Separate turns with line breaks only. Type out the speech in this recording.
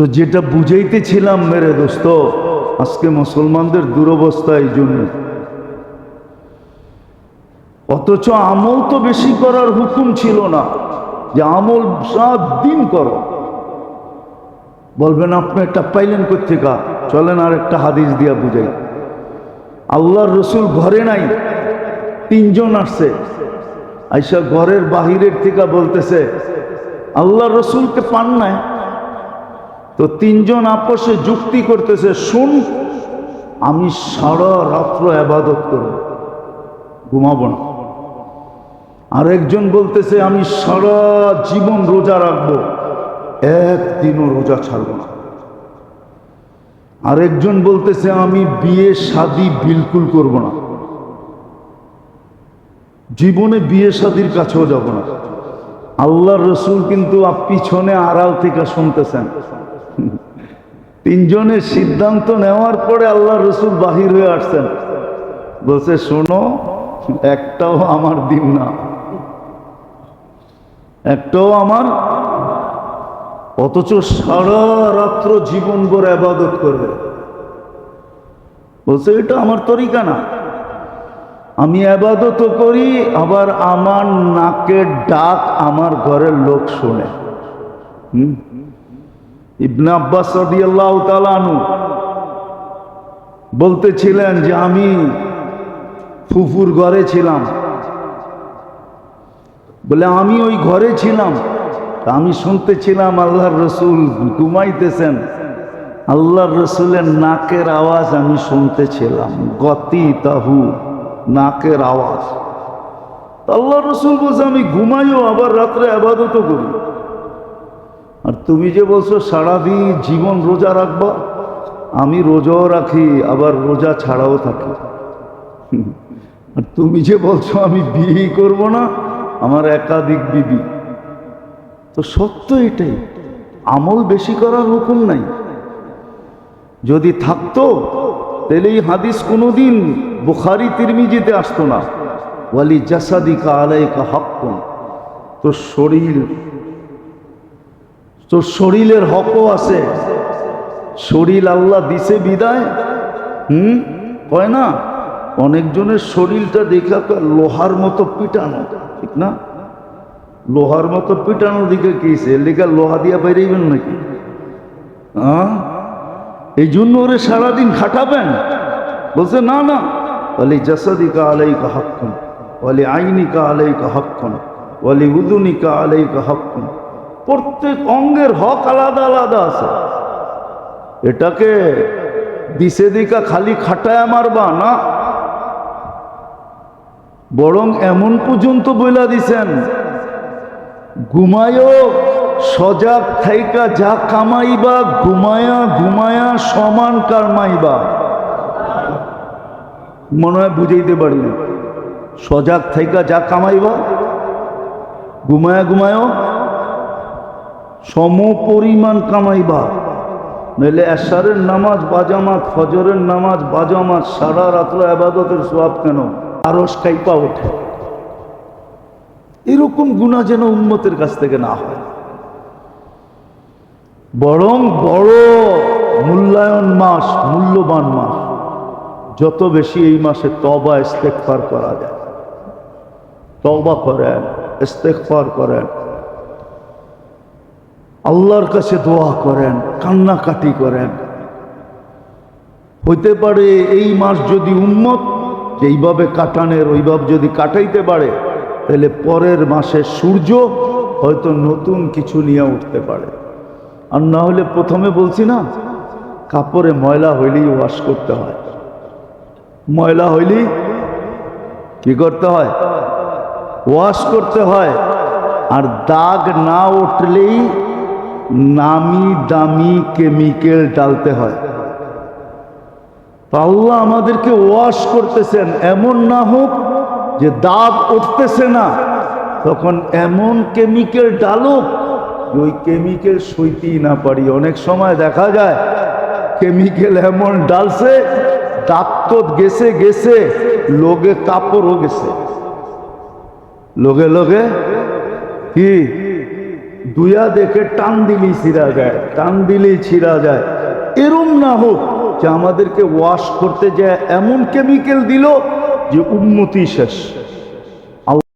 তো যেটা বুঝাইতেছিলাম, মেরে দোস্ত, আজকে মুসলমানদের দুরবস্থা এই জন্য। অথচ আমল তো বেশি করার হুকুম ছিল না, যে আমল সাত দিন করো। বলবেন, আপনি একটা পাইলেন কোথেকা চলেন আর একটা হাদিস দিয়া বুঝাই। আল্লাহর রসুল ঘরে নাই, তিনজন আসছে। আইসা ঘরের বাহিরের থেকে বলতেছে আল্লাহ রসুলকে পান নাই? তো তিনজন আপসে যুক্তি করতেছে, শুন, আমি সারা রাত্র আবাদত করব, ঘুমাবো না। আরেকজন বলতেছে, আমি সারা জীবন রোজা রাখব, একদিনও রোজা ছাড়বো না। আরেকজন বলতেছে, আমি বিয়ে শাদি বিলকুল করব না। জীবনে বিয়ে শাদির কাছেও যাব না। আল্লাহর রসুল কিন্তু পিছনে আড়াল থেকে শুনতেছেন। তিনজনের সিদ্ধান্ত নেওয়ার পরে আল্লাহ রসুল বাহির হয়ে আসছেন। বলছে, শোনো, একটাও আমার দিন না। একটাও আমার অথচ সারা রাত্র জীবন ভর আবাদত করবে। বলছে, এটা আমার তরিকা না। আমি আবাদতও করি, আবার আমার নাকের ডাক আমার ঘরের লোক শোনে। হুম? ইবনা আব্বাস রাদিয়াল্লাহু তাআলা আনহু বলতেছিলেন যে আমি ফুফুর ঘরে ছিলাম। বলে, আমি ওই ঘরে ছিলাম। আমি শুনতেছিলাম আল্লাহর রসুল ঘুমাইতেছেন। আল্লাহর রসুলের নাকের আওয়াজ আমি শুনতেছিলাম। গতি তাহু নাকের আওয়াজ। আল্লাহ রসুল বলছে, আমি ঘুমাইও, আবার রাত্রে আবাদতও করি। আর তুমি যে বলছো, সারাদিন জীবন রোজা রাখবা, আমি রোজাও রাখি, আবার রোজা ছাড়াও থাকি। আর তুমি যে বলছো, আমি বিয়ে করব না, আমার একাধিক বিবি। তো সত্য এটাই, আমল বেশি করার হুকুম নাই। যদি থাকতো তাহলে এই হাদিস কোনোদিন বুখারি, তিরমিজিতে আসতো না। ওয়ালি জাসাদিকা আলাইকা হাক্কুন। তো শরীর তোর শরীরের হকও আছে। শরীর আল্লাহ দিছে বিদায়। হুম? কয় না? অনেকজনের শরীরটা দেখা লোহার মতো পিটানো। ঠিক না? লোহার মতো পিটানোর দিকে কিছে লেখা লোহা দিয়া বেরিয়েবেন নাকি? হ্যাঁ এই জন্য ওরে সারাদিন খাটাবেন। বলছে, না না। বলি জাসাদিকা আলাইকা হক্ষণ বলি আইনিকা আলাইকা হক্ষণ বলি উদুনিকা আলাইকা হক্ষণ প্রত্যেক অঙ্গের হক আলাদা আলাদা আছে। এটাকে দিশে দিকা খালি খাটায় মারবা না। বরং এমন পর্যন্ত বইলা দিছেন ঘুমায়ও সজাগ থাইকা যা কামাইবা, ঘুমায়া ঘুমায়া, সমান কামাইবা মনে হয় বুঝাইতে পারি সজাগ থাইকা যা কামাইবা, ঘুমায়া ঘুমায়ও সম পরিমাণ কামাইবা নইলে এশারের নামাজ বাজামাত, ফজরের নামাজ বাজামাত, সারা রাত্র আবাদতের সোয়াব কেন? আরও কাইপা ওঠে। এরকম গুণা যেন উন্মতের কাছ থেকে না হয়। বরং বড় মূল্যায়ন মাস, মূল্যবান মাস। যত বেশি এই মাসে তবা ইস্তেকফার করা যায়। তবা করেন ইস্তেকফার করেন। আল্লাহর কাছে দোয়া করেন, কান্নাকাটি করেন। হইতে পারে এই মাস যদি উন্মত এইভাবে কাটানের, ওইভাবে যদি কাটাইতে পারে, তাহলে পরের মাসে সূর্য হয়তো নতুন কিছু নিয়ে উঠতে পারে। আর না হলে প্রথমে বলছি না, কাপড়ে ময়লা হইলেই ওয়াশ করতে হয়। ময়লা হইলেই কি করতে হয়? ওয়াশ করতে হয়। আর দাগ না উঠলেই নামি দামি কেমিক্যাল ডালতে হয়। আল্লাহ আমাদেরকে ওয়াশ করতেছেন, এমন না হোক যে দাগ উঠতেছে না, তখন এমন কেমিক্যাল ডালুক ওই কেমিক্যাল সইতেই না পারি। অনেক সময় দেখা যায়, কেমিক্যাল এমন ডালছে, দাগ তো গেছে গেছে লোকে কাপড়ও গেছে। লোকে লোকে কি? দুয়া দেখে টান দিলি ছিঁড়া যায়, টান দিলেই ছিঁড়া যায়। এরম না হোক যে আমাদেরকে ওয়াশ করতে যায় এমন কেমিক্যাল দিল যে উন্নতি শেষ।